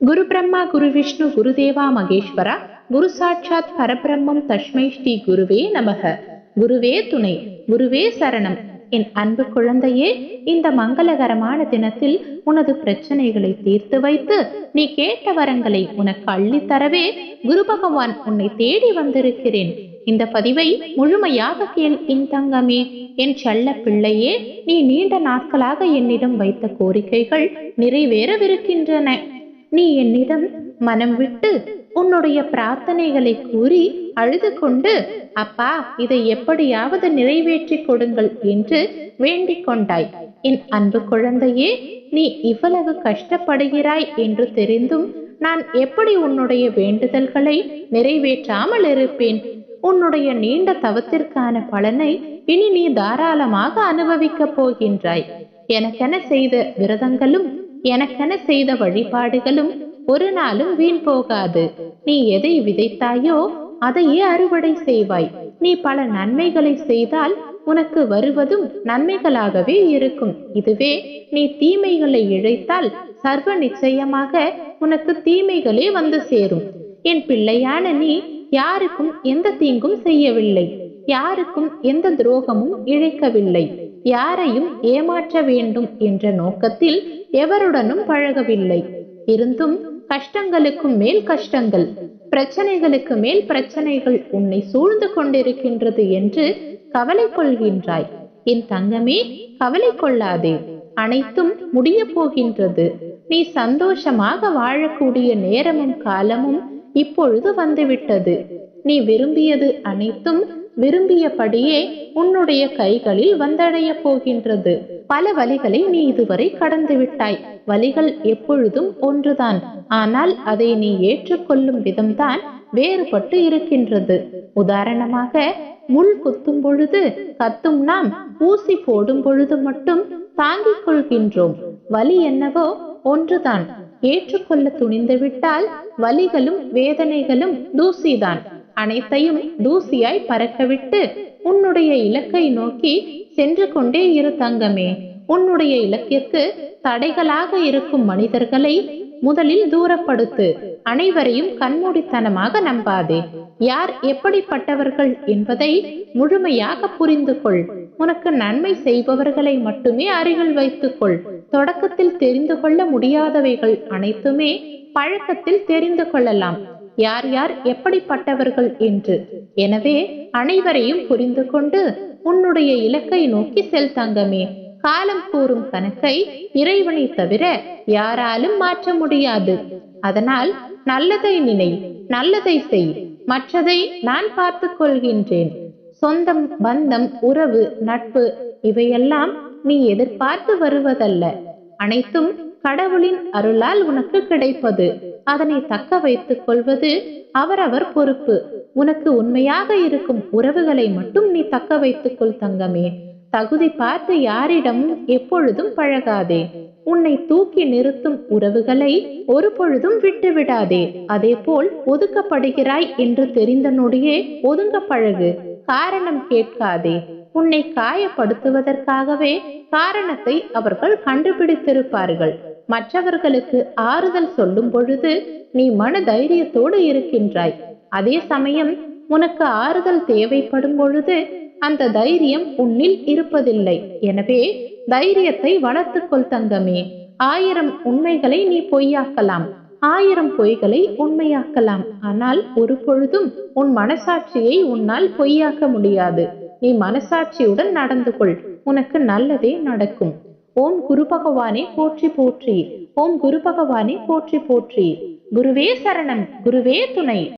குரு பிரம்மா குரு விஷ்ணு குருதேவா மகேஸ்வரா குரு சாட்சாத் பரபிரம்மம் தஷ்மை ஸ்ரீ குருவே நமக. குருவே துணை குருவே சரணம். என் அன்பு குழந்தையே இந்த மங்களகரமான தினத்தில் உனது பிரச்சனைகளை தீர்த்து வைத்து நீ கேட்ட வரங்களை உனக்கு அள்ளித்தரவே குரு பகவான் உன்னை தேடி வந்திருக்கிறேன். இந்த பதிவை முழுமையாக கேள் என் தங்கமே. என் செல்ல பிள்ளையே நீ நீண்ட நாட்களாக என்னிடம் வைத்த கோரிக்கைகள் நிறைவேறவிருக்கின்றன. நீ என்னிடம் மனம் விட்டு உன்னுடைய பிரார்த்தனைகளை கூறி அழுது கொண்டு அப்பா இதை எப்படியாவது நிறைவேற்றி கொடுங்கள் என்று வேண்டிக் கொண்டாய். என் அன்பு குழந்தையே நீ இவ்வளவு கஷ்டப்படுகிறாய் என்று தெரிந்தும் நான் எப்படி உன்னுடைய வேண்டுதல்களை நிறைவேற்றாமல் இருப்பேன்? உன்னுடைய நீண்ட தவத்திற்கான பலனை இனி நீ தாராளமாக அனுபவிக்கப் போகின்றாய். எனக்கென செய்த விரதங்களும் எனக்கென செய்த வழிபாடுகளும் ஒரு நாளும் வீண் போகாது. நீ எதை விதைத்தாயோ அதையே அறுவடை செய்வாய். நீ பல நன்மைகளை செய்தால் உனக்கு வருவதும் நன்மைகளாகவே இருக்கும். இதுவே நீ தீமைகளை இழைத்தால் சர்வ நிச்சயமாக உனக்கு தீமைகளே வந்து சேரும். என் பிள்ளையான நீ யாருக்கும் எந்த தீங்கும் செய்யவில்லை. யாருக்கும் எந்த துரோகமும் இழைக்கவில்லை. யாரையும் ஏமாற்ற வேண்டும் என்ற நோக்கத்தில் எவருடனும் பழகவில்லை. இருந்தும் கஷ்டங்களுக்கும் மேல் கஷ்டங்கள் பிரச்சனைகளுக்கு மேல் பிரச்சனைகள் உன்னை சூழ்ந்து கொண்டிருக்கின்றது என்று கவலை கொள்கின்றாய். என் தங்கமே கவலை கொள்ளாதே. அனைத்தும் முடிய போகின்றது. நீ சந்தோஷமாக வாழக்கூடிய நேரமும் காலமும் இப்பொழுது வந்துவிட்டது. நீ விரும்பியது அனைத்தும் விரும்பியபடியே உன்னுடைய கைகளில் வந்தடைய போகின்றது. பல வழிகளை நீ இதுவரை கடந்து விட்டாய். வழிகள் எப்பொழுதும் ஒன்றுதான். ஆனால் அதை நீ ஏற்றுக்கொள்ளும் விதம்தான் வேறுபட்டு இருக்கின்றது. உதாரணமாக முள் குத்தும் பொழுது கத்தும் நாம் ஊசி போடும் பொழுது மட்டும் தாங்கிக் கொள்கின்றோம். வலி என்னவோ ஒன்றுதான். ஏற்றுக்கொள்ள துணிந்து விட்டால் வலிகளும் வேதனைகளும் தூசிதான். அனைத்தையும் தூசியாய் பறக்கவிட்டு உன்னுடைய இலக்கை நோக்கி சென்று கொண்டே இரு தங்கமே. உன்னுடைய இலக்கிற்கு தடைகளாக இருக்கும் மனிதர்களை முதலில் தூரப்படுத்து. அனைவரையும் கண்மூடித்தனமாக நம்பாதே. யார் எப்படிப்பட்டவர்கள் என்பதை முழுமையாக புரிந்து கொள் உனக்கு நன்மை செய்பவர்களை மட்டுமே அருகில் வைத்துக்கொள். தொடக்கத்தில் தெரிந்து கொள்ள முடியாதவைகள் அனைத்துமே பழக்கத்தில் தெரிந்து கொள்ளலாம். யார் யார் எப்படிப்பட்டவர்கள் என்று. எனவே அனைவரையும் புரிந்து கொண்டு உன்னுடைய இலக்கை நோக்கி செல் தங்கமே. காலம் கூறும் கணக்கை இறைவனை தவிர யாராலும் மாற்ற முடியாது. அதனால் நல்லதை நினை நல்லதை செய். மற்றதை நான் பார்த்து கொள்கின்றேன். சொந்தம் பந்தம் உறவு நட்பு இவையெல்லாம் நீ எதிர்பார்த்து வருவதல்ல. அனைத்தும் கடவுளின் அருளால் உனக்கு கிடைப்பது. அதனை தக்க வைத்துக் கொள்வது அவரவர் பொறுப்பு. உனக்கு உண்மையாக இருக்கும் உறவுகளை மட்டும் நீ தக்க வைத்துக் கொள் தங்கமே. தகுதி பார்த்து யாரிடமும் எப்பொழுதும் பழகாதே. உன்னை தூக்கி நிறுத்தும் உறவுகளை ஒரு பொழுதும் விட்டு விடாதே. அதே போல் ஒதுக்கப்படுகிறாய் என்று தெரிந்த நொடியே ஒதுங்க பழகு. காரணம் கேட்காதே. உன்னை காயப்படுத்துவதற்காகவே காரணத்தை அவர்கள் கண்டுபிடித்திருப்பார்கள். மற்றவர்களுக்கு ஆறுதல் சொல்லும் பொழுது நீ மன தைரியத்தோடு இருக்கின்றாய். அதே சமயம் உனக்கு ஆறுதல் தேவைப்படும் பொழுது அந்த தைரியம் உன்னில் இருப்பதில்லை. எனவே தைரியத்தை வளர்த்துக்கொள் தங்கமே. ஆயிரம் உண்மைகளை நீ பொய்யாக்கலாம். ஆயிரம் பொய்களை உண்மையாக்கலாம். ஆனால் ஒரு பொழுதும் உன் மனசாட்சியை உன்னால் பொய்யாக்க முடியாது. நீ மனசாட்சியுடன் நடந்து கொள். உனக்கு நல்லதே நடக்கும். ஓம் குரு பகவானே போற்றி போற்றி. ஓம் குரு பகவானே போற்றி போற்றி. குருவே சரணம். குருவே துணை.